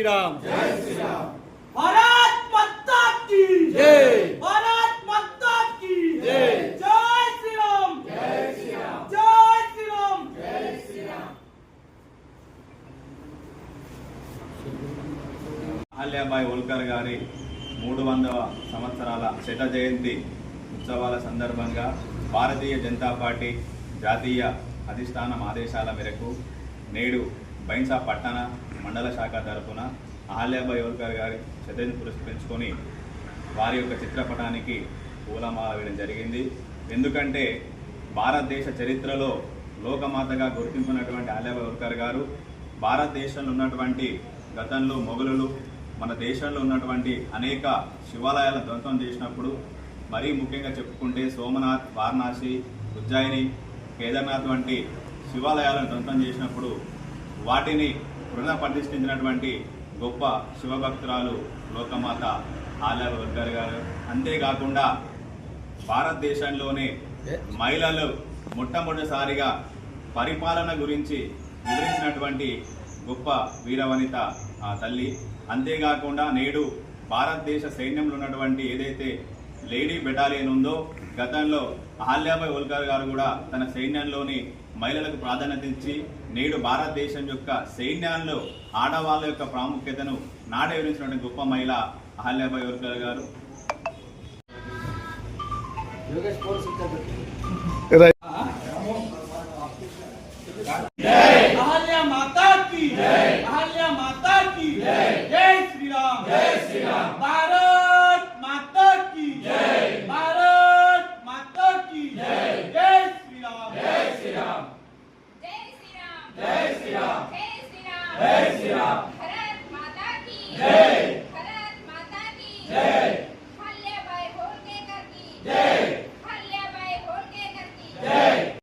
శ్రీరామ్. భారత్ హోల్కర్ గారి మూడు వందల సంవత్సరాల శత జయంతి ఉత్సవాల సందర్భంగా భారతీయ జనతా పార్టీ జాతీయ అధిష్టానం ఆదేశాల మేరకు నేడు బైన్సా పట్టణ మండల శాఖ తరఫున అహల్యాబాయి హోల్కర్ గారి శతజయంతి పురస్కరించుకొని వారి యొక్క చిత్రపటానికి పూలమాల వేయడం జరిగింది. ఎందుకంటే భారతదేశ చరిత్రలో లోకమాతగా గుర్తింపున్నటువంటి అహల్యాబాయి హోల్కర్ గారు భారతదేశంలో ఉన్నటువంటి గతంలో మొఘలులు మన దేశంలో ఉన్నటువంటి అనేక శివాలయాలను ధ్వంసం చేసినప్పుడు మరీ ముఖ్యంగా చెప్పుకుంటే సోమనాథ్ వారణాసి ఉజ్జాయిని కేదార్నాథ్ వంటి శివాలయాలను ధ్వంసం చేసినప్పుడు వాటిని పునఃప్రతిష్ఠించినటువంటి గొప్ప శివభక్తురాలు లోకమాత ఆలయ వర్గర్ గారు. అంతేకాకుండా భారతదేశంలోనే మహిళలు మొట్టమొదటిసారిగా పరిపాలన గురించి వివరించినటువంటి గొప్ప వీరవనిత ఆ తల్లి. అంతేకాకుండా నేడు భారతదేశ సైన్యంలో ఉన్నటువంటి ఏదైతే లేడీ బెటాలియన్ ఉందో గతంలో అహల్యాబాయ్ హోల్కర్ గారు కూడా తన సైన్యంలోని మహిళలకు ప్రాధాన్యత ఇచ్చి నేడు భారతదేశం యొక్క సైన్యాల్లో ఆడవాళ్ళ యొక్క ప్రాముఖ్యతను నాడే వివరించినటువంటి గొప్ప మహిళ అహల్యాబాయ్ హోల్కర్ గారు.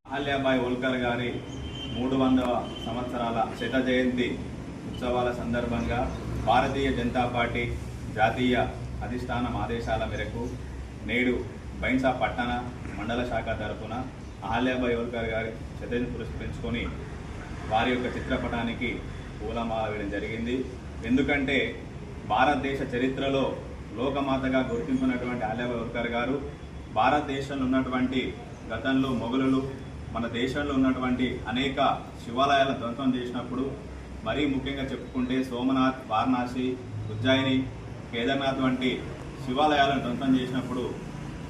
అహల్యాబాయి హోల్కర్ గారి మూడు వందల సంవత్సరాల శత జయంతి ఉత్సవాల సందర్భంగా భారతీయ జనతా పార్టీ జాతీయ అధిష్టానం ఆదేశాల మేరకు నేడు బైన్సా పట్టణ మండల శాఖ తరఫున అహల్యాబాయి హోల్కర్ గారి శతజయంతి పురస్కరించుకొని వారి యొక్క చిత్రపటానికి పూలమాల వేయడం జరిగింది. ఎందుకంటే భారతదేశ చరిత్రలో లోకమాతగా గుర్తింపున్నటువంటి అహల్యాబాయి హోల్కర్ గారు భారతదేశంలో ఉన్నటువంటి గతంలో మొఘలులు మన దేశంలో ఉన్నటువంటి అనేక శివాలయాల ధ్వంసం చేసినప్పుడు మరీ ముఖ్యంగా చెప్పుకుంటే సోమనాథ్ వారణాసి ఉజ్జాయిని కేదార్నాథ్ వంటి శివాలయాలను ధ్వంసం చేసినప్పుడు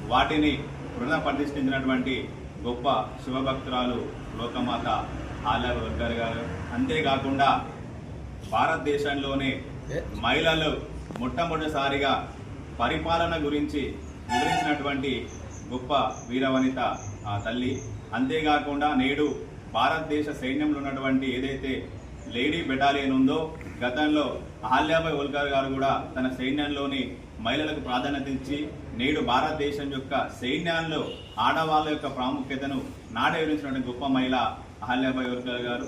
వాటిని పునఃప్రతిష్ఠించినటువంటి గొప్ప శివభక్తురాలు లోకమాత ఆలయ వర్గర్ గారు. అంతేకాకుండా భారతదేశంలోనే మహిళలు మొట్టమొదటిసారిగా పరిపాలన గురించి వివరించినటువంటి గొప్ప వీరవనిత ఆ తల్లి. అంతేకాకుండా నేడు భారతదేశ సైన్యంలో ఉన్నటువంటి ఏదైతే లేడీ బెటాలియన్ ఉందో గతంలో అహల్యాబాయ్ హోల్కర్ గారు కూడా తన సైన్యంలోని మహిళలకు ప్రాధాన్యత ఇచ్చి నేడు భారతదేశం యొక్క సైన్యాల్లో ఆడవాళ్ళ యొక్క ప్రాముఖ్యతను నాడే వివరించినటువంటి గొప్ప మహిళ అహల్యాబాయ్ హోల్కర్ గారు?